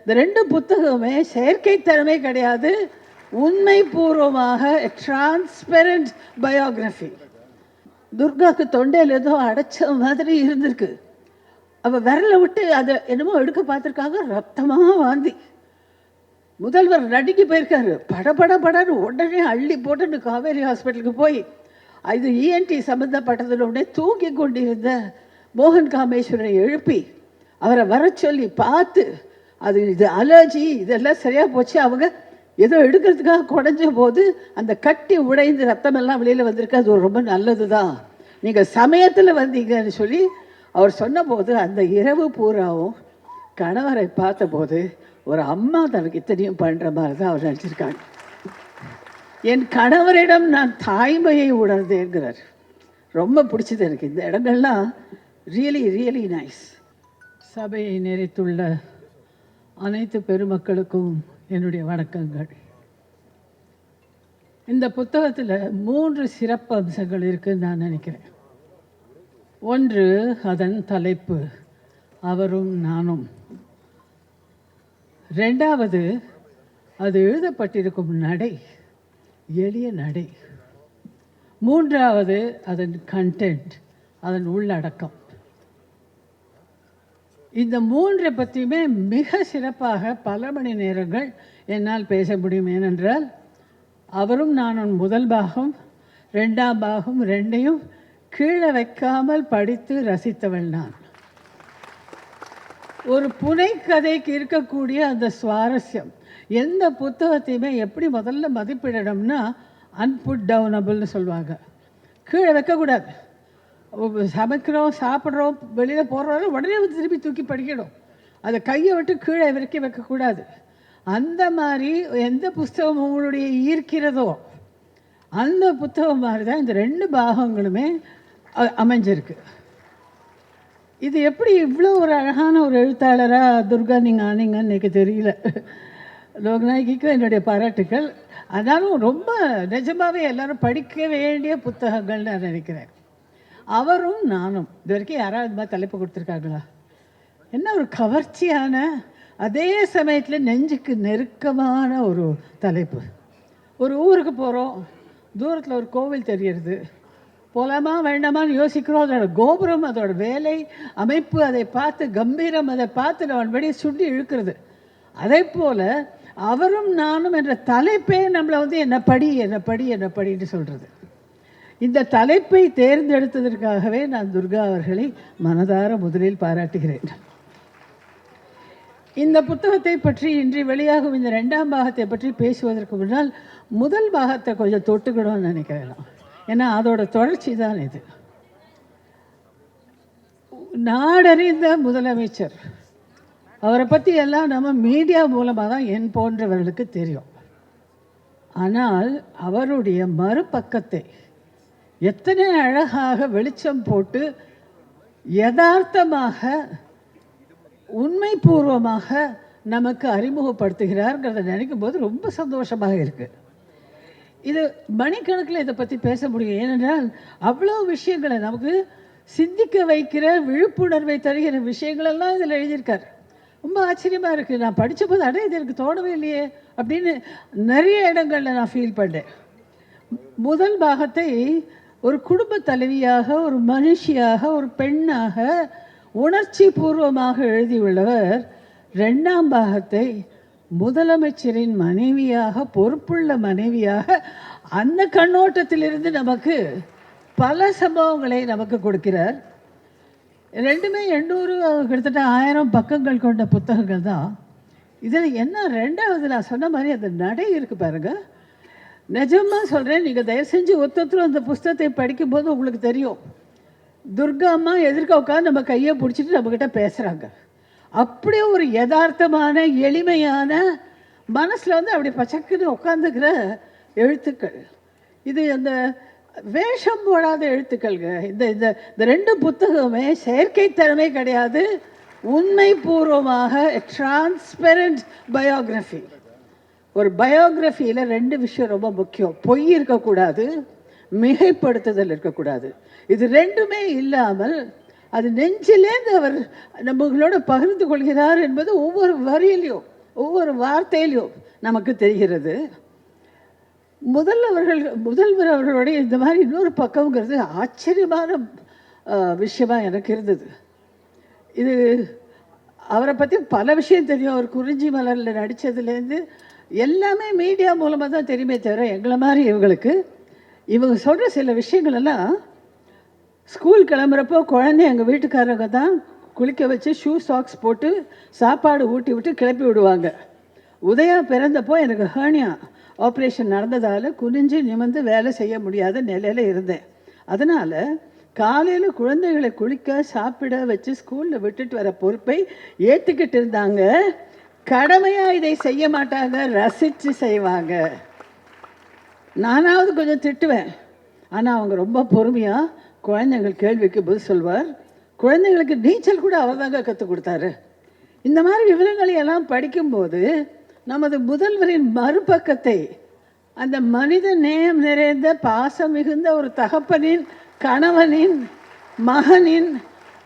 இந்த ரெண்டு புத்தகமே செயற்கைத்தன்மை கிடையாது. உண்மை பூர்வமாக டிரான்ஸ்பெரண்ட் பயோகிராஃபி துர்காவுக்கு தொண்டையில் ஏதோ அடைச்ச மாதிரி இருந்திருக்கு. அவள் விரலை விட்டு அதை என்னமோ எடுக்க பார்த்துருக்காங்க ரத்தமாக வாந்தி. முதல்வர் நடுங்கி போயிருக்காரு. படபட படன்னு உடனே அள்ளி போட்டுன்னு காவேரி ஹாஸ்பிட்டலுக்கு போய் இது இஎன்டி சம்மந்தப்பட்டதில் உடனே தூங்கி கொண்டிருந்த மோகன் காமேஸ்வரனை எழுப்பி அவரை வர சொல்லி பார்த்து அது இது அலர்ஜி இதெல்லாம் சரியாக போச்சு. அவங்க ஏதோ எடுக்கிறதுக்காக குடஞ்ச போது அந்த கட்டி உடைந்து ரத்தமெல்லாம் வெளியில் வந்திருக்கு. அது ரொம்ப நல்லது தான் நீங்கள் சமயத்தில் வந்தீங்கன்னு சொல்லி அவர் சொன்னபோது அந்த இரவு பூராவும் கணவரை பார்த்தபோது ஒரு அம்மா தனக்கு இத்தனையும் பண்ணுற மாதிரி தான் அவர் நினச்சிருக்காங்க. என் கணவரிடம் நான் தாய்மையை உணர்ந்தேங்கிறார். ரொம்ப பிடிச்சது எனக்கு. இந்த இடங்கள்லாம் ரியலி ரியலி நைஸ் சபையை நிறைத்துள்ள அனைத்து பெருமக்களுக்கும் என்னுடைய வணக்கங்கள். இந்த புத்தகத்தில் மூன்று சிறப்பு அம்சங்கள் இருக்குன்னு நான் நினைக்கிறேன். ஒன்று அதன் தலைப்பு அவரும் நானும். ரெண்டாவது அது எழுதப்பட்டிருக்கும் நடை எளிய நடை. மூன்றாவது அதன் கண்டென்ட் அதன் உள்ளடக்கம். இந்த மூன்றை பற்றியுமே மிக சிறப்பாக பல மணி நேரங்கள் என்னால் பேச முடியும். ஏனென்றால் அவரும் நானும் முதல் பாகம் ரெண்டாம் பாகம் ரெண்டையும் கீழே வைக்காமல் படித்து ரசித்தவள் நான். ஒரு புனைக்கதைக்கு இருக்கக்கூடிய அந்த சுவாரஸ்யம் எந்த புத்தகத்தையுமே எப்படி முதல்ல மதிப்பிடணும்னா அன்புட் டவுனபிள்னு சொல்லுவாங்க. கீழே வைக்கக்கூடாது. சமைக்கிறோம் சாப்பிட்றோம் வெளியில் போடுறோம் உடனே வந்து திருப்பி தூக்கி படிக்கணும். அதை கையை விட்டு கீழே வரைக்கும் வைக்கக்கூடாது. அந்த மாதிரி எந்த புஸ்தகம் உங்களுடைய ஈர்க்கிறதோ அந்த புத்தகம் மாதிரி தான் இந்த ரெண்டு பாகங்களுமே அமைஞ்சிருக்கு. இது எப்படி இவ்வளோ ஒரு அழகான ஒரு எழுத்தாளராக துர்கா நீங்கள் ஆனீங்கன்னு எனக்கு தெரியல. லோக்நாயகிக்கும் என்னுடைய பாராட்டுக்கள் ஆனாலும் ரொம்ப நிஜமாகவே எல்லோரும் படிக்க வேண்டிய புத்தகங்கள் நான் நினைக்கிறேன். அவரும் நானும். இது வரைக்கும் யாராவது மாதிரி தலைப்பு கொடுத்துருக்காங்களா என்ன ஒரு கவர்ச்சியான அதே சமயத்தில் நெஞ்சுக்கு நெருக்கமான ஒரு தலைப்பு. ஒரு ஊருக்கு போகிறோம் தூரத்தில் ஒரு கோவில் தெரிகிறது போலாமா வேண்டாமான்னு யோசிக்கிறோம். அதோட கோபுரம் அதோட வேலை அமைப்பு அதை பார்த்து கம்பீரம் அதை பார்த்து நம்மளுடைய வெளியே சுண்டி இழுக்கிறது. அதே போல் அவரும் நானும் என்ற தலைப்பே நம்மளை வந்து என்ன படி என்ன படி என்ன படின்னு சொல்கிறது இந்த தலைப்பை தேர்ந்தெடுத்ததற்காகவே நான் துர்கா அவர்களை மனதார முதலில் பாராட்டுகிறேன். இந்த புத்தகத்தை பற்றி இன்று வெளியாகும் இந்த ரெண்டாம் பாகத்தை பற்றி பேசுவதற்கு முன்னால் முதல் பாகத்தை கொஞ்சம் தொட்டுக்கணும்னு நினைக்கிறேன் ஏன்னா அதோட தொடர்ச்சி தான் இது. நாடறிந்த முதலமைச்சர் அவரை பற்றி எல்லாம் நம்ம மீடியா மூலமாக தான் என் போன்றவர்களுக்கு தெரியும். ஆனால் அவருடைய மறுபக்கத்தை எத்தனை அழகாக வெளிச்சம் போட்டு யதார்த்தமாக உண்மைபூர்வமாக நமக்கு அறிமுகப்படுத்துகிறார்ங்கிறத நினைக்கும் போது ரொம்ப சந்தோஷமாக இருக்குது இது மணிக்கணக்கில் இதை பற்றி பேச முடியும். ஏனென்றால் அவ்வளோ விஷயங்களை நமக்கு சிந்திக்க வைக்கிற விழிப்புணர்வை தருகிற விஷயங்களெல்லாம் இதில் எழுதியிருக்கார். ரொம்ப ஆச்சரியமாக இருக்குது நான் படித்தபோது அடே அட இது எனக்கு தோணவே இல்லையே அப்படின்னு நிறைய இடங்களில் நான் ஃபீல் பண்ணேன். முதல் பாகத்தை ஒரு குடும்ப தலைவியாக ஒரு மனுஷியாக ஒரு பெண்ணாக உணர்ச்சி பூர்வமாக எழுதியுள்ளவர் ரெண்டாம் பாகத்தை முதலமைச்சரின் மனைவியாக பொறுப்புள்ள மனைவியாக அந்த கண்ணோட்டத்திலிருந்து நமக்கு பல சம்பவங்களை நமக்கு கொடுக்கிறார். ரெண்டுமே எண்ணூறு கிட்டத்தட்ட ஆயிரம் பக்கங்கள் கொண்ட புத்தகங்கள் தான். இதில் என்ன ரெண்டாவது நான் சொன்ன மாதிரி அந்த நடை இருக்குது பாருங்கள் நிஜமாக சொல்கிறேன் நீங்கள் தயவு செஞ்சு ஒத்தொத்தரும் அந்த புஸ்தகத்தை படிக்கும்போது உங்களுக்கு தெரியும். துர்கா அம்மா எதிர்க்க உட்காந்து நம்ம கையை பிடிச்சிட்டு நம்மக்கிட்ட பேசுகிறாங்க அப்படியே ஒரு யதார்த்தமான எளிமையான மனசில் வந்து அப்படி பச்சக்குன்னு உட்காந்துக்கிற எழுத்துக்கள். இது அந்த வேஷம் போடாத எழுத்துக்கள்ங்க. இந்த இந்த இந்த ரெண்டு புத்தகமே செயற்கைத்தன்மை கிடையாது. உண்மை பூர்வமாக டிரான்ஸ்பெரண்ட் பயோகிராஃபி ஒரு பயோகிராஃபியில் ரெண்டு விஷயம் ரொம்ப முக்கியம். பொய் இருக்கக்கூடாது மிகைப்படுத்துதல் இருக்கக்கூடாது. இது ரெண்டுமே இல்லாமல் அது நெஞ்சிலேருந்து அவர் நம்மளோட பகிர்ந்து கொள்கிறார் என்பது ஒவ்வொரு வரியிலையும் ஒவ்வொரு வார்த்தையிலையும் நமக்கு தெரிகிறது. முதல்வர்கள் முதல்வர் அவர்களுடைய இந்த மாதிரி இன்னொரு பக்கம்ங்கிறது ஆச்சரியமான விஷயமாக விஷயமா எனக்கு இருந்தது. இது அவரை பற்றி பல விஷயம் தெரியும். அவர் குறிஞ்சி மலரில் நடித்ததுலேருந்து எல்லாமே மீடியா மூலமாக தான் தெரியுமே தவிர எங்களை மாதிரி இவங்களுக்கு இவங்க சொல்கிற சில விஷயங்கள் எல்லாம் ஸ்கூல் கிளம்புறப்போ குழந்தை எங்கள் வீட்டுக்காரங்க தான் குளிக்க வச்சு ஷூ சாக்ஸ் போட்டு சாப்பாடு ஊட்டி விட்டு கிளப்பி விடுவாங்க. உதயா பிறந்தப்போ எனக்கு ஹேர்னியா ஆப்ரேஷன் நடந்ததால் குனிஞ்சு நிமிர்ந்து வேலை செய்ய முடியாத நிலையில் இருந்தேன். அதனால் காலையில் குழந்தைகளை குளிக்க சாப்பிட வச்சு ஸ்கூலில் விட்டுட்டு வர பொறுப்பை ஏற்றுக்கிட்டு இருந்தாங்க. கடமையாக இதை செய்ய மாட்டாங்க ரசித்து செய்வாங்க. நானாவது கொஞ்சம் திட்டுவேன். ஆனால் அவங்க ரொம்ப பொறுமையாக குழந்தைங்கள் கேள்விக்கு பதில் சொல்வார். குழந்தைங்களுக்கு நீச்சல் கூட அவர் தாங்க கற்றுக் கொடுத்தாரு. இந்த மாதிரி விவரங்களை எல்லாம் படிக்கும்போது நமது முதல்வரின் மறுபக்கத்தை அந்த மனித நேயம் நிறைந்த பாசம் மிகுந்த ஒரு தகப்பனின் கணவனின் மகனின்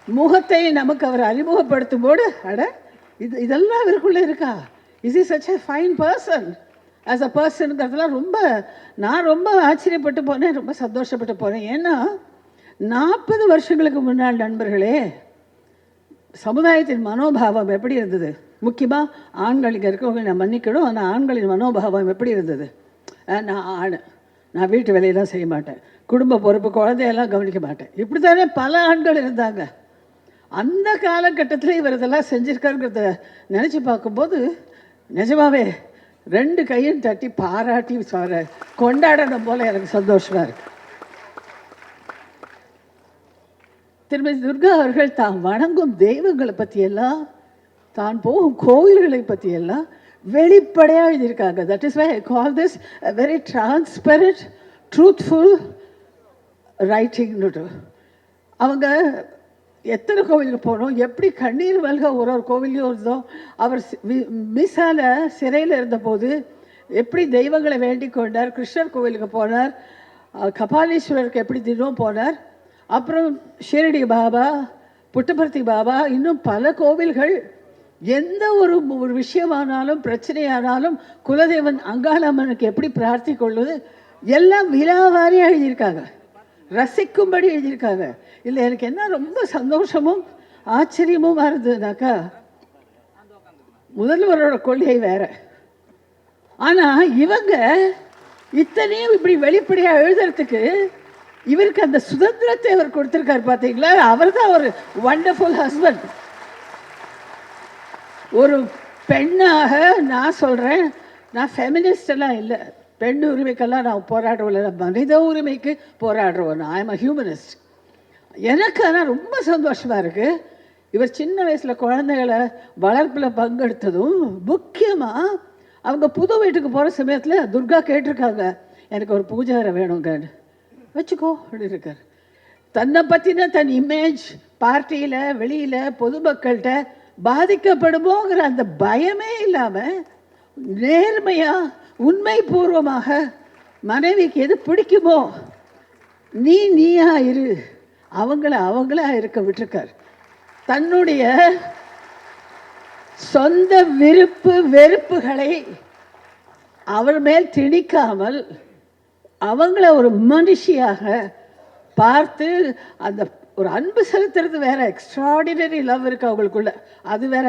முகத்தை நமக்கு அவர் அறிமுகப்படுத்தும் போது அட இது இதெல்லாம் இவருக்குள்ளே இருக்கா? Is is such a fine person as a பர்சனுங்கிறதுலாம் ரொம்ப நான் ரொம்ப ஆச்சரியப்பட்டு போனேன் ரொம்ப சந்தோஷப்பட்டு போனேன். ஏன்னா நாற்பது வருஷங்களுக்கு முன்னாள் நண்பர்களே சமுதாயத்தின் மனோபாவம் எப்படி இருந்தது? முக்கியமாக ஆண்கள் இங்கே இருக்கவங்க நான் மன்னிக்கணும் ஆனால் ஆண்களின் மனோபாவம் எப்படி இருந்தது? நான் ஆண். நான் வீட்டு வேலையெல்லாம் செய்ய மாட்டேன். குடும்ப பொறுப்பு குழந்தையெல்லாம் கவனிக்க மாட்டேன். இப்படி தானே பல ஆண்கள் இருந்தாங்க. அந்த காலகட்டத்தில் இவர் இதெல்லாம் செஞ்சுருக்காருங்கிறத நினச்சி பார்க்கும்போது நிஜமாவே ரெண்டு கையும் தட்டி பாராட்டி சார கொண்டாடணும் போல் எனக்கு சந்தோஷமாக இருக்கு. திருமதி துர்கா அவர்கள் தான் வணங்கும் தெய்வங்களை பற்றியெல்லாம் தான் போகும் கோவில்களை பற்றியெல்லாம் வெளிப்படையாக எழுதியிருக்காங்க. That is why I call this very transparent truthful ரைட்டிங்னுட்டு அவங்க எத்தனை கோவிலுக்கு போனோம்? எப்படி கண்ணீர் மல்க ஒரு ஒரு கோவிலையும் இருந்தோம். அவர் மிஸால சிறையில் இருந்தபோது எப்படி தெய்வங்களை வேண்டிக் கொண்டார் கிருஷ்ணர் கோவிலுக்கு போனார் கபாலீஸ்வரருக்கு எப்படி தினம் போனார் அப்புறம் ஷிரடி பாபா புட்டபர்த்தி பாபா இன்னும் பல கோவில்கள் எந்த ஒரு ஒரு விஷயமானாலும் பிரச்சனையானாலும் குலதெய்வன் அங்காளம்மனுக்கு எப்படி பிரார்த்தி கொள்வது எல்லாம் விலாவாரியாக எழுதியிருக்காங்க. ரசிக்கும்படி எழுதியிருக்காங்க. இல்லை எனக்கு என்ன ரொம்ப சந்தோஷமும் ஆச்சரியமும் இருந்ததுனாக்கா முதல்வரோட கொள்கை வேற. ஆனால் இவங்க இத்தனையும் இப்படி வெளிப்படையாக எழுதுறதுக்கு இவருக்கு அந்த சுதந்திரத்தை அவர் கொடுத்துருக்காரு பார்த்தீங்களா அவர் தான் ஒரு வண்டர்ஃபுல் ஹஸ்பண்ட் ஒரு பெண்ணாக நான் சொல்கிறேன் நான் ஃபெமினிஸ்டெல்லாம் இல்லை. பெண் உரிமைக்கெல்லாம் நான் போராடுவோம் மனித உரிமைக்கு போராடுறோம் நான் ஐம் அ ஹியூமனிஸ்ட் எனக்கு ஆனால் ரொம்ப சந்தோஷமாக இருக்குது இவர் சின்ன வயசில் குழந்தைகளை வளர்ப்பில் பங்கெடுத்ததும் முக்கியமாக அவங்க புது வீட்டுக்கு போகிற சமயத்தில் துர்கா கேட்டிருக்காங்க. எனக்கு ஒரு பூஜாரை வேணுங்க வச்சுக்கோ அப்படி இருக்கார். தன்னை பற்றின தன் இமேஜ் பார்ட்டியில் வெளியில் பொதுமக்கள்கிட்ட பாதிக்கப்படுமோங்கிற அந்த பயமே இல்லாமல் நேர்மையாக உண்மை பூர்வமாக மனைவிக்கு எது பிடிக்குமோ நீ நீயா இரு. அவங்கள அவங்களா இருக்க விட்டுருக்கார். தன்னுடைய சொந்த விருப்பு வெறுப்புகளை அவர் மேல் திணிக்காமல் அவங்கள ஒரு மனுஷியாக பார்த்து அந்த ஒரு அன்பு செலுத்துறது வேற. எக்ஸ்ட்ராடினரி லவ் இருக்கு அவங்களுக்குள்ள. அது வேற.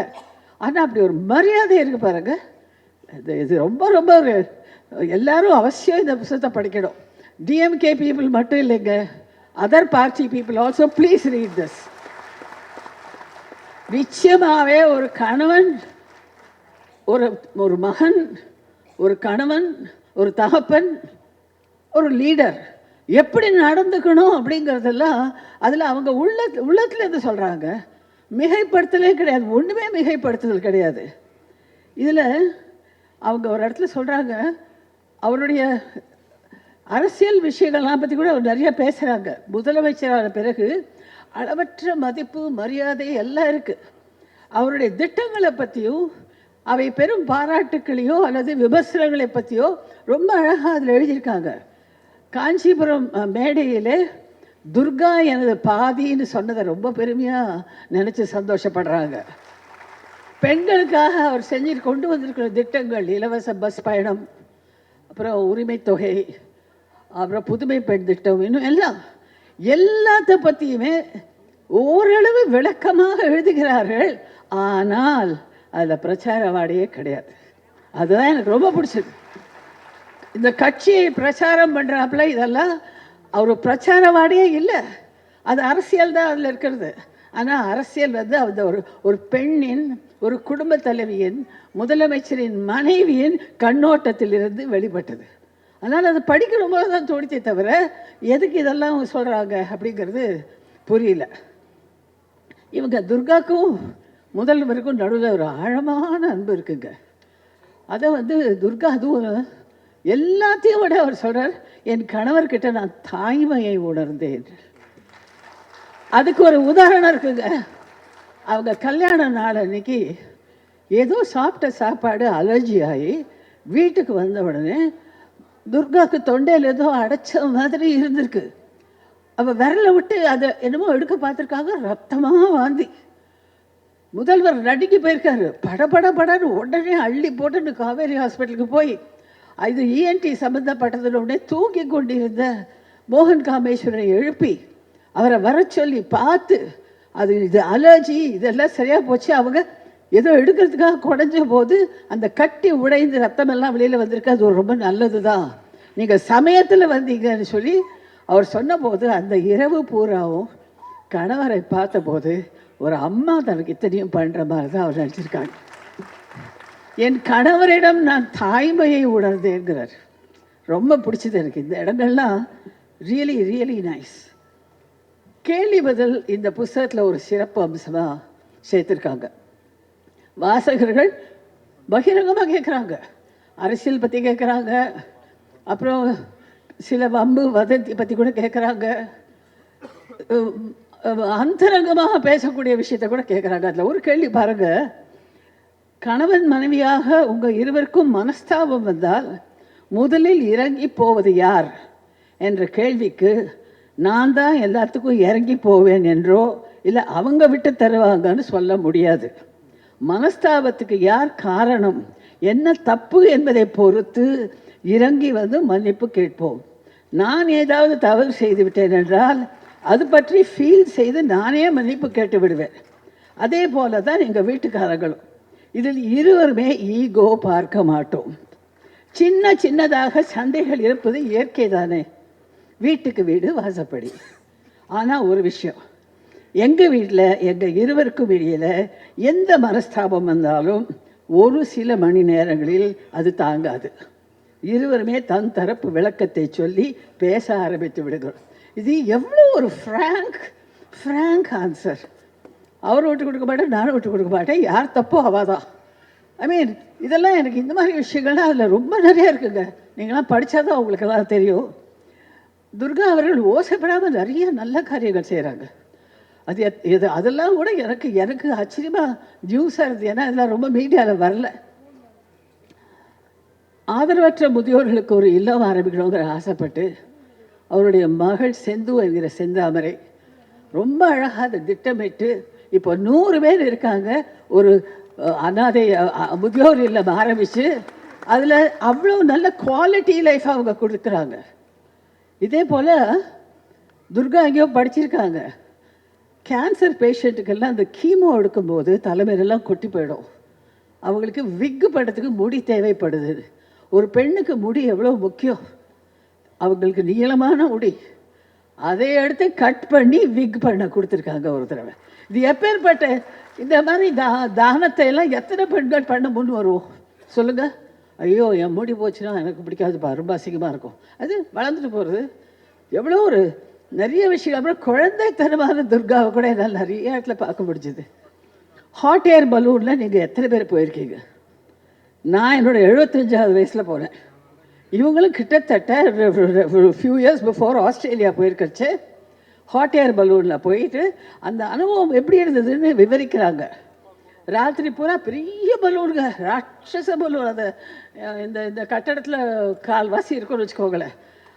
ஆனால் அப்படி ஒரு மரியாதை இருக்கு பாருங்கள் இது இது ரொம்ப ரொம்ப ஒரு எல்லாரும் அவசியம் இந்த புத்தகத்தை படிக்கணும். டிஎம்கே பீப்புள் மட்டும் இல்லைங்க. Other party people also please read this நிச்சயமாகவே ஒரு கணவன் ஒரு ஒரு மகன் ஒரு கணவன் ஒரு தகப்பன் ஒரு லீடர் எப்படி நடந்துக்கணும் அப்படிங்கிறதெல்லாம் அதில் அவங்க உள்ள உள்ளத்துலேருந்து சொல்கிறாங்க மிகைப்படுத்தலே கிடையாது. ஒன்றுமே மிகைப்படுத்துதல் கிடையாது. இதில் அவங்க ஒரு இடத்துல சொல்கிறாங்க அவருடைய அரசியல் விஷயங்கள்லாம் பற்றி கூட அவர் நிறைய பேசுகிறாங்க முதலமைச்சரான பிறகு அளவற்ற மதிப்பு மரியாதை எல்லாம் இருக்குது அவருடைய திட்டங்களை பற்றியும் அவை பெரும் பாராட்டுக்களையோ அல்லது விமர்சனங்களை பற்றியோ ரொம்ப அழகாக அதில் எழுதியிருக்காங்க. காஞ்சிபுரம் மேடையில் மேடையிலே துர்கா எனது பாதின்னு சொன்னதை ரொம்ப பெருமையாக நினச்சி சந்தோஷப்படுறாங்க. பெண்களுக்காக அவர் செஞ்சு கொண்டு வந்திருக்கிற திட்டங்கள் இலவச பஸ் பயணம் அப்புறம் உரிமை தொகை அப்புறம் புதுமை பெண் திட்டம் இன்னும் எல்லாம் எல்லாத்த பற்றியுமே ஓரளவு விளக்கமாக எழுதுகிறார்கள். ஆனால் அதில் பிரச்சார வாடையே கிடையாது. அதுதான் எனக்கு ரொம்ப பிடிச்சது. இந்த கட்சியை பிரச்சாரம் பண்ணுறாப்புல இதெல்லாம் அவர் பிரச்சாரவாடியே இல்லை. அது அரசியல் தான் அதில் இருக்கிறது. ஆனால் அரசியல் வந்து அந்த ஒரு ஒரு பெண்ணின் ஒரு குடும்ப தலைவியின் முதலமைச்சரின் மனைவியின் கண்ணோட்டத்திலிருந்து வெளிப்பட்டது. அதனால் அது படிக்கிற போது தான் தோணித்தே தவிர எதுக்கு இதெல்லாம் சொல்கிறாங்க அப்படிங்கிறது புரியல. இவங்க துர்காக்கும் முதல்வருக்கும் நடுவில் ஒரு ஆழமான அன்பு இருக்குங்க. அதை வந்து துர்கா அதுவும் எல்லாத்தையும் விட அவர் சொல்கிறார் என் கணவர்கிட்ட நான் தாய்மையை உணர்ந்தேன். அதுக்கு ஒரு உதாரணம் இருக்குங்க. அவங்க கல்யாண நாள் அன்னைக்கு ஏதோ சாப்பிட்ட சாப்பாடு அலர்ஜி ஆகி வீட்டுக்கு வந்த உடனே துர்காவுக்கு தொண்டையில் ஏதோ அடைச்ச மாதிரி இருந்திருக்கு. அவள் விரலை விட்டு அதை என்னமோ எடுக்க பார்த்துருக்காங்க ரத்தமாக வாந்தி. முதல்வர் நடுங்கி போயிருக்காரு. படபட படன்னு உடனே அள்ளி போட்டுன்னு காவேரி ஹாஸ்பிட்டலுக்கு போய் இது இஎன்டி சம்மந்தப்பட்டதில் உடனே தூங்கி கொண்டிருந்த மோகன் காமேஸ்வரனை எழுப்பி அவரை வர சொல்லி பார்த்து அது இது அலர்ஜி இதெல்லாம் சரியாக போச்சு அவங்க ஏதோ எடுக்கிறதுக்காக குடஞ்ச போது அந்த கட்டி உடைந்து ரத்தமெல்லாம் வெளியில் வந்திருக்கு அது ரொம்ப நல்லது தான் நீங்கள் சமயத்தில் வந்தீங்கன்னு சொல்லி அவர் சொன்னபோது அந்த இரவு பூராவும் கணவரை பார்த்தபோது ஒரு அம்மா தனக்கு இத்தனையும் பண்ணுற மாதிரி தான் அவர் நினச்சிருக்காங்க. என் கணவரிடம் நான் தாய்மையை உணர்ந்தேங்கிறார் ரொம்ப பிடிச்சது எனக்கு. இந்த இடங்கள்லாம் ரியலி ரியலி நைஸ் கேள்வி பதில் இந்த புஸ்தகத்தில் ஒரு சிறப்பு அம்சமாக சேர்த்துருக்காங்க. வாசகர்கள் பகிரங்கமாக கேட்குறாங்க அரசியல் பற்றி கேட்குறாங்க அப்புறம் சில வம்பு வதந்தி பற்றி கூட கேட்குறாங்க அந்தரங்கமாக பேசக்கூடிய விஷயத்தை கூட கேட்குறாங்க அதில் ஒரு கேள்வி பாருங்கள் கணவன் மனைவியாக உங்கள் இருவருக்கும் மனஸ்தாபம் வந்தால் முதலில் இறங்கி போவது யார்? என்ற கேள்விக்கு நான் தான் எல்லாத்துக்கும் இறங்கி போவேன் என்றோ இல்லை அவங்க விட்டு தருவாங்கன்னு சொல்ல முடியாது. மனஸ்தாபத்துக்கு யார் காரணம்? என்ன தப்பு என்பதை பொறுத்து இறங்கி வந்து மன்னிப்பு கேட்போம். நான் ஏதாவது தவறு செய்து விட்டேன் என்றால் அது பற்றி ஃபீல் செய்து நானே மன்னிப்பு கேட்டு விடுவேன். அதே போல தான் எங்கள் வீட்டுக்காரர்களும். இதில் இருவருமே ஈகோ பார்க்க மாட்டோம். சின்ன சின்னதாக சண்டைகள் இருப்பது இயற்கை தானே வீட்டுக்கு வீடு வாசப்படி. ஆனால் ஒரு விஷயம். எங்கள் வீட்டில் எங்கள் இருவருக்கும் இடையில் எந்த மனஸ்தாபம் வந்தாலும் ஒரு சில மணி நேரங்களில் அது தாங்காது. இருவருமே தன் தரப்பு விளக்கத்தை சொல்லி பேச ஆரம்பித்து விடுகிறோம். இது எவ்வளோ ஒரு ஃப்ராங்க் ஃப்ராங்க் ஆன்சர் அவர் விட்டு கொடுக்க மாட்டேன் நானும் விட்டு கொடுக்க மாட்டேன். யார் தப்போ அவாதான் ஐ மீன் இதெல்லாம் எனக்கு இந்த மாதிரி விஷயங்கள்லாம் அதில் ரொம்ப நிறையா இருக்குங்க. நீங்களாம் படித்தாதான் உங்களுக்கெல்லாம் தெரியும். துர்கா அவர்கள் ஓசைப்படாமல் நிறைய நல்ல காரியங்கள் செய்கிறாங்க அது எத் அதெல்லாம் கூட எனக்கு எனக்கு ஆச்சரியமாக நியூஸாக இருந்தது. ஏன்னா அதெல்லாம் ரொம்ப மீடியாவில் வரல. ஆதரவற்ற முதியோர்களுக்கு ஒரு இல்லம் ஆரம்பிக்கணுங்கிற ஆசைப்பட்டு அவருடைய மகள் செந்து என்கிற செந்தாமரை ரொம்ப அழகாக அதை திட்டமிட்டு இப்போ நூறு பேர் இருக்காங்க. ஒரு அனாதை முதியோர் இல்லம் ஆரம்பித்து அதில் அவ்வளோ நல்ல குவாலிட்டி லைஃப் அவங்க கொடுக்குறாங்க. இதே போல் துர்கா எங்கேயோ படிச்சிருக்காங்க. கேன்சர் பேஷண்ட்டுக்கெல்லாம் அந்த கீமோ எடுக்கும்போது தலைமையிலெல்லாம் கொட்டி போயிடும். அவங்களுக்கு விக்கு படத்துக்கு முடி தேவைப்படுது. ஒரு பெண்ணுக்கு முடி எவ்வளோ முக்கியம்? அவங்களுக்கு நீளமான முடி. அதை எடுத்து கட் பண்ணி விக் பண்ண கொடுத்துருக்காங்க ஒரு தடவை. இது எப்பேற்பட்ட இந்த மாதிரி தா தானத்தை எல்லாம் எத்தனை பெண்கள் பண்ண முன் வருவோம்? சொல்லுங்கள் ஐயோ என் மூடி போச்சுன்னா எனக்கு பிடிக்காதுப்பா ரொம்ப அசிங்கமாக இருக்கும். அது வளர்ந்துட்டு போகிறது எவ்வளோ ஒரு நிறைய விஷயம். அப்புறம் குழந்தைத்தனமான துர்காவை கூட என்னால் நிறைய இடத்துல பார்க்க முடிஞ்சுது. ஹாட் ஏர் பலூனில் நீங்கள் எத்தனை பேர் போயிருக்கீங்க? நான் என்னோட எழுபத்தஞ்சாவது வயசில் போனேன். இவங்களும் கிட்டத்தட்ட ஃபியூ இயர்ஸ் பிஃபோர் ஆஸ்திரேலியா போயிருக்கச்சு. ஹாட் ஏர் பலூனில் போயிட்டு அந்த அனுபவம் எப்படி இருந்ததுன்னு விவரிக்கிறாங்க. ராத்திரி பூரா பெரிய பலூனுங்க ராட்சச பலூன் அதை. இந்த இந்த கட்டடத்தில் கால்வாசி இருக்கும்னு வச்சுக்கோங்களேன்.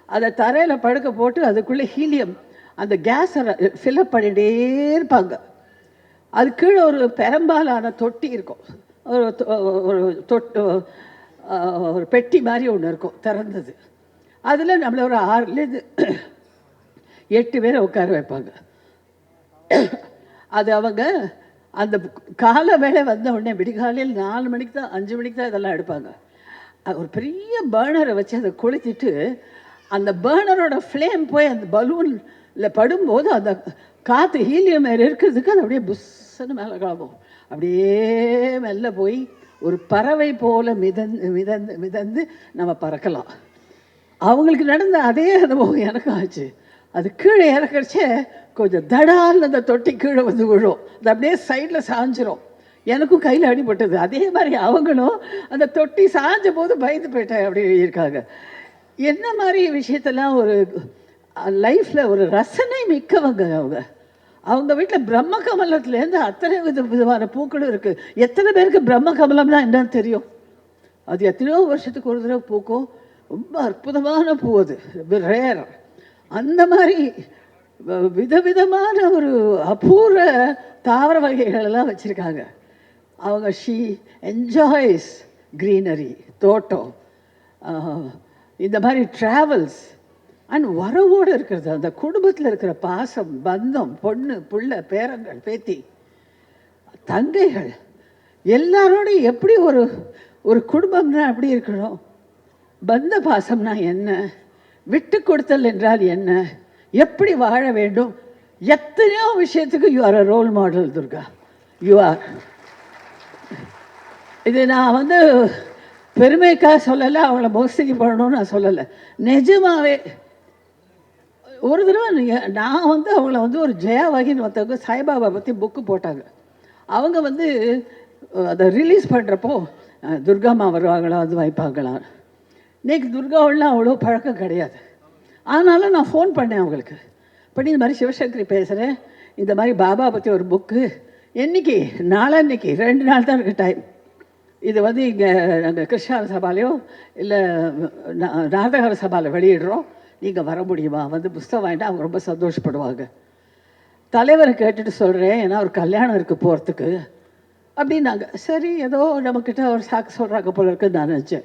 அதை தரையில் படுக்க போட்டு அதுக்குள்ளே ஹீலியம். அந்த கேஸை ஃபில்அப் பண்ணிகிட்டே இருப்பாங்க. அது கீழே ஒரு பெரம்பாலான தொட்டி இருக்கும். ஒரு தொ- ஒரு தொட்டு ஒரு பெட்டி மாதிரி ஒன்று இருக்கும் திறந்தது. அதில் நம்மளை ஒரு ஆறுலேருந்து எட்டு பேரை உட்கார வைப்பாங்க. அது அவங்க அந்த கால வேலை வந்த உடனே விடிகாலையில் நாலு மணிக்கு தான் அஞ்சு மணிக்கு தான் இதெல்லாம் எடுப்பாங்க. ஒரு பெரிய பேர்னரை வச்சு அதை கொளுத்திட்டு அந்த பேர்னரோட ஃப்ளேம் போய் அந்த பலூனில் படும்போது அந்த காற்று ஹீலியம் மேலே இருக்கிறதுக்கு அது அப்படியே புஷ்ஷன்னு மேலே கிளம்பும் அப்படியே மெல்ல போய் ஒரு பறவை போல மிதந்து மிதந்து மிதந்து நம்ம பறக்கலாம். அவங்களுக்கு நடந்த அதே அனுபவம் எனக்கும் ஆச்சு. அது கீழே இறக்கிறச்சே கொஞ்சம் தடால் அந்த தொட்டி கீழே வந்து விழும். அது அப்படியே சைடில் சாஞ்சிரும். எனக்கும் கையில் அடிபட்டது. அதே மாதிரி அவங்களும் அந்த தொட்டி சாஞ்ச போது பயந்து போயிட்டேன் அப்படி இருக்காங்க. என்ன மாதிரி விஷயத்தெல்லாம் ஒரு லைஃப்பில் ஒரு ரசனை மிக்கவங்க அவங்க. அவங்க வீட்டில் பிரம்ம கமலத்துலேருந்து அத்தனை வித விதமான பூக்களும் இருக்குது எத்தனை பேருக்கு பிரம்ம கமலம்னா என்னன்னு தெரியும்? அது எத்தனையோ வருஷத்துக்கு ஒரு தடவை பூக்கும். ரொம்ப அற்புதமான பூ அது. ரேர் அந்த மாதிரி விதவிதமான ஒரு அபூர்வ தாவர வகைகளெல்லாம் வச்சுருக்காங்க. அவங்க ஷீ என்ஜாய்ஸ் க்ரீனரி தோட்டம் இந்த மாதிரி ட்ராவல்ஸ் அண்ட் வரவோடு இருக்கிறது. அந்த குடும்பத்தில் இருக்கிற பாசம் பந்தம் பொண்ணு புள்ள பேரங்கள் பேத்தி தங்கைகள் எல்லாரோடையும் எப்படி ஒரு ஒரு குடும்பம்னா எப்படி இருக்கணும்? பந்த பாசம்னா என்ன? விட்டு கொடுத்தல் என்றால் என்ன? எப்படி வாழ வேண்டும்? எத்தனையோ விஷயத்துக்கு you are a role model Durga. You are இது நான் வந்து பெருமைக்காக சொல்லலை அவங்கள மோசடி பண்ணணும்னு நான் சொல்லலை. நிஜமாவே ஒரு தடவை நான் வந்து அவங்கள வந்து ஒரு ஜெயா வகின்னு ஒருத்தவங்க சாய்பாபா பற்றி புக்கு போட்டாங்க. அவங்க வந்து அதை ரிலீஸ் பண்ணுறப்போ துர்காமா வருவாங்களா அது வாய்ப்பாங்களா? இன்றைக்கி துர்காவெல்லாம் அவ்வளோ பழக்கம் கிடையாது. ஆனாலும் நான் ஃபோன் பண்ணேன் அவங்களுக்கு. பண்ணி இந்த மாதிரி சிவசங்கரி பேசுகிறேன் இந்த மாதிரி பாபா பற்றி ஒரு புக்கு என்னைக்கு? நாளன்னைக்கு ரெண்டு நாள் தான் இருக்குது டைம் இது வந்து இங்கே நாங்கள் கிருஷ்ணார சபாலையோ இல்லை நாதகர சபாவில் வெளியிடுறோம். நீங்கள் வர முடியுமா? வந்து புஸ்தகம் வாங்கிட்டு அவங்க ரொம்ப சந்தோஷப்படுவாங்க. தலைவரை கேட்டுட்டு சொல்கிறேன் ஏன்னா ஒரு கல்யாணம் இருக்குது போகிறதுக்கு அப்படின்னாங்க. சரி ஏதோ நம்மக்கிட்ட ஒரு சாக்கு சொல்கிறாங்க போல இருக்குன்னு நான் நினச்சேன்.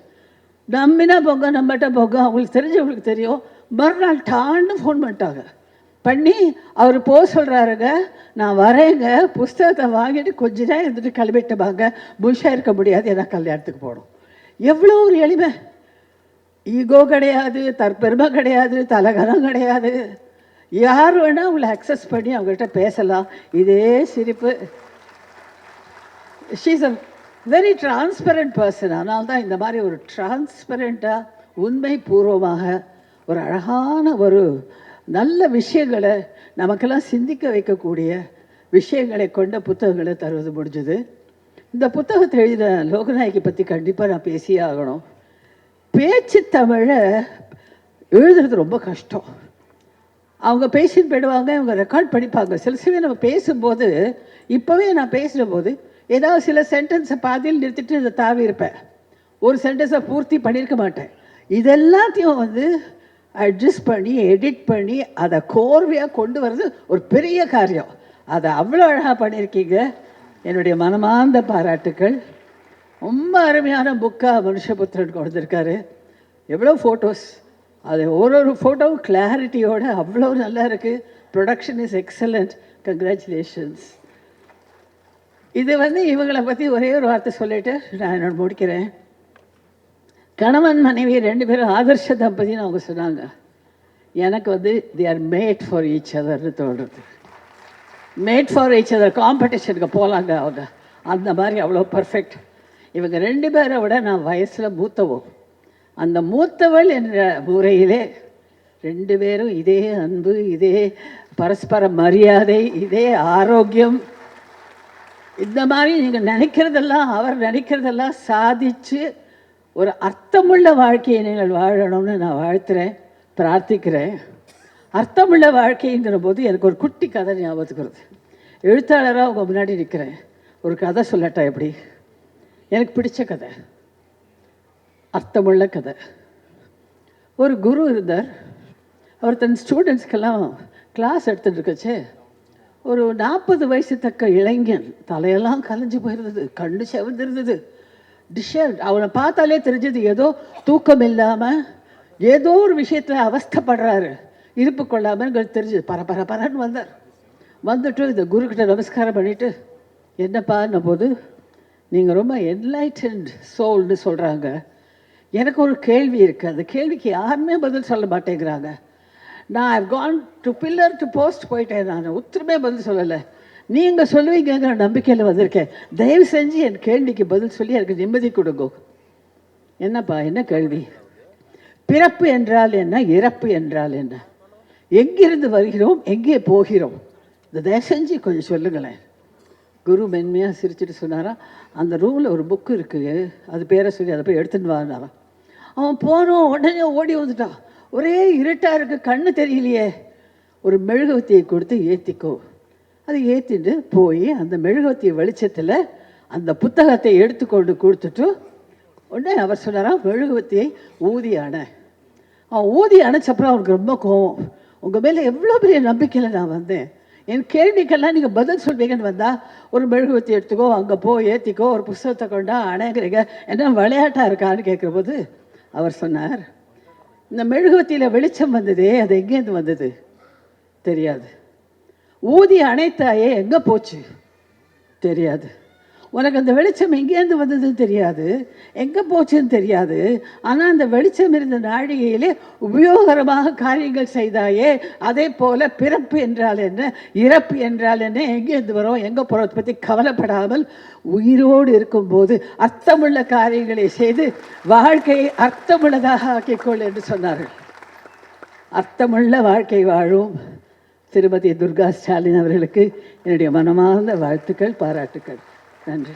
நம்பினா போங்க நம்மகிட்ட போங்க. அவங்களுக்கு தெரிஞ்சவங்களுக்கு தெரியும். மறுநாள் டான்னு ஃபோன் பண்ணிட்டாங்க. பண்ணி அவர் போக சொல்கிறாருங்க நான் வரேங்க புஸ்தகத்தை வாங்கிட்டு கொஞ்ச நேரம் இருந்துட்டு கிளம்பிட்டு வாங்க புஷாக இருக்க முடியாது ஏன்னா கல்யாணத்துக்கு போகணும். எவ்வளோ ஒரு எளிமை. ஈகோ கிடையாது தற்பெருமை கிடையாது தலகரம் கிடையாது. யார் வேணால் அவங்களை அக்சஸ் பண்ணி அவங்கள்ட்ட பேசலாம். இதே சிரிப்பு. She's a very transparent person அதனால்தான் இந்த மாதிரி ஒரு டிரான்ஸ்பரண்ட்டாக உண்மை பூர்வமாக ஒரு அழகான ஒரு நல்ல விஷயங்களை நமக்கெல்லாம் சிந்திக்க வைக்கக்கூடிய விஷயங்களை கொண்ட புத்தகங்களை தருவது முடிஞ்சது. இந்த புத்தகத்தை எழுதின லோகநாயகி பற்றி கண்டிப்பாக நான் பேசியே ஆகணும். பேச்சு தமிழை எழுதுறது ரொம்ப கஷ்டம். அவங்க பேசின்னு போயிடுவாங்க இவங்க ரெக்கார்ட் படிப்பாங்க. சில சமயம் நம்ம பேசும்போது இப்போவே நான் பேசுகிற போது ஏதாவது சில சென்டென்ஸை பாதியில் நிறுத்திட்டு இதை தாவி இருப்பேன். ஒரு சென்டென்ஸை பூர்த்தி பண்ணியிருக்க மாட்டேன். இதெல்லாத்தையும் வந்து அட்ஜஸ்ட் பண்ணி எடிட் பண்ணி அதை கோர்வையாக கொண்டு வர்றது ஒரு பெரிய காரியம். அதை அவ்வளோ அழகாக பண்ணியிருக்கீங்க. என்னுடைய மனமார்ந்த பாராட்டுக்கள். ரொம்ப அருமையான புக்காக மனுஷபுத்திரன் கொடுத்துருக்காரு. எவ்வளோ ஃபோட்டோஸ் அது ஒரு ஒரு ஃபோட்டோவும் கிளாரிட்டியோடு அவ்வளோ நல்லா இருக்குது ப்ரொடக்ஷன் இஸ் எக்ஸலண்ட் கங்க்ராச்சுலேஷன்ஸ் இது வந்து இவங்களை பற்றி ஒரே ஒரு வார்த்தை சொல்லிவிட்டு நான் என்னோட முடிக்கிறேன். கணவன் மனைவி ரெண்டு பேரும் ஆதர்ஷ தம்பதின்னு அவங்க சொன்னாங்க. எனக்கு வந்து they are made for each அதர்னு தோன்றது மேட் ஃபார் ஈச் அதர் காம்படிஷனுக்கு போகலாங்க அவங்க. அந்த மாதிரி அவ்வளோ பர்ஃபெக்ட் இவங்க ரெண்டு பேரை விட நான் வயசில் மூத்தவோ. அந்த மூத்தவள் என்ற முறையிலே ரெண்டு பேரும் இதே அன்பு இதே பரஸ்பர மரியாதை இதே ஆரோக்கியம். இந்த மாதிரி நீங்கள் நினைக்கிறதெல்லாம் அவர் நினைக்கிறதெல்லாம் சாதிச்சு ஒரு அர்த்தமுள்ள வாழ்க்கையை நீங்கள் வாழணும்னு நான் வாழ்த்துறேன் பிரார்த்திக்கிறேன். அர்த்தமுள்ள வாழ்க்கைங்கிற போது எனக்கு ஒரு குட்டி கதை ஞாபகத்துக்கு வருது. எழுத்தாளராக உங்கள் முன்னாடி நிற்கிறேன் ஒரு கதை சொல்லட்டா எப்படி? எனக்கு பிடிச்ச கதை. அர்த்தமுள்ள கதை. ஒரு குரு இருந்தார். அவர் தன் ஸ்டூடெண்ட்ஸ்க்கெல்லாம் கிளாஸ் எடுத்துட்டு இருக்கச்சே ஒரு நாற்பது வயசு தக்க இளைஞன் தலையெல்லாம் கலைஞ்சு போயிருந்தது கண்ணு செவந்திருந்தது. டிஷல்ட் அவனை பார்த்தாலே தெரிஞ்சது ஏதோ தூக்கம் இல்லாமல் ஏதோ ஒரு விஷயத்தில் அவஸ்தைப்படுறாரு. இருப்பு கொள்ளாமல் தெரிஞ்சது. பர பர பரன்னு வந்தார். வந்துட்டு இந்த குருக்கிட்ட நமஸ்காரம் பண்ணிட்டு என்னப்பான்ன போது நீங்கள் ரொம்ப என்லைட்டன்ட் சோல்னு சொல்கிறாங்க எனக்கு ஒரு கேள்வி இருக்குது அந்த கேள்விக்கு யாருமே பதில் சொல்ல மாட்டேங்கிறாங்க. நான் I've gone to pillar to post போயிட்டேன். நான் ஒத்துருமே பதில் சொல்லலை. நீங்கள் சொல்லுவீங்கங்கிற நம்பிக்கையில் வந்திருக்கேன். தயவு செஞ்சு என் கேள்விக்கு பதில் சொல்லி எனக்கு நிம்மதி கொடுங்க. என்னப்பா என்ன கேள்வி? பிறப்பு என்றால் என்ன? இறப்பு என்றால் என்ன? எங்கிருந்து வருகிறோம்? எங்கே போகிறோம்? இந்த தயவு செஞ்சு கொஞ்சம் சொல்லுங்களேன். குரு மென்மையாக சிரிச்சுட்டு சொன்னாராம் அந்த ரூமில் ஒரு புக்கு இருக்குது அது பேரை சொல்லி அதை போய் எடுத்துன்னு வானாராம் அவன். போனோம் உடனே ஓடி வந்துட்டான். ஒரே இருட்டாக இருக்குது கண்ணு தெரியலையே. ஒரு மெழுகுவத்தியை கொடுத்து ஏற்றிக்கோ அதை ஏற்றிட்டு போய் அந்த மெழுகுவத்தி வெளிச்சத்தில் அந்த புத்தகத்தை எடுத்துக்கொண்டு கொடுத்துட்டு உடனே அவர் சொன்னாராம் மெழுகுவத்தியை ஊதி அணை. அவன் ஊதி அணைச்சப்பறம் அவனுக்கு ரொம்ப கோவம். உங்கள் மேலே எவ்வளோ பெரிய நம்பிக்கையில் நான் வந்தேன். என் கேள்விக்கெல்லாம் நீங்கள் பதில் சொல்வீங்கன்னு வந்தால் ஒரு மெழுகுவத்தி எடுத்துக்கோ அங்கே போ ஏற்றிக்கோ ஒரு புஸ்தகத்தை கொண்டா அணைக்கிறீங்க. என்ன விளையாட்டாக இருக்கான்னு கேட்குறபோது அவர் சொன்னார் இந்த மெழுகுவத்தியில் வெளிச்சம் வந்ததே அது எங்கேருந்து வந்தது? தெரியாது. ஊதி அணைத்தாயே எங்கே போச்சு? தெரியாது. உனக்கு அந்த வெளிச்சம் எங்கேருந்து வந்ததுன்னு தெரியாது. எங்கே போச்சுன்னு தெரியாது. ஆனால் அந்த வெளிச்சம் இருந்த நாழிகையிலே உபயோகரமாக காரியங்கள் செய்தாயே அதே போல் பிறப்பு என்றால் என்ன இறப்பு என்றால் என்ன எங்கேருந்து வரும் எங்கே போகிறத பற்றி கவலைப்படாமல் உயிரோடு இருக்கும்போது அர்த்தமுள்ள காரியங்களை செய்து வாழ்க்கையை அர்த்தமுள்ளதாக ஆக்கிக்கொள் என்று சொன்னார்கள். அர்த்தமுள்ள வாழ்க்கை வாழும். திருமதி துர்கா ஸ்டாலின் அவர்களுக்கு என்னுடைய மனமார்ந்த வாழ்த்துக்கள் பாராட்டுக்கள். நன்றி.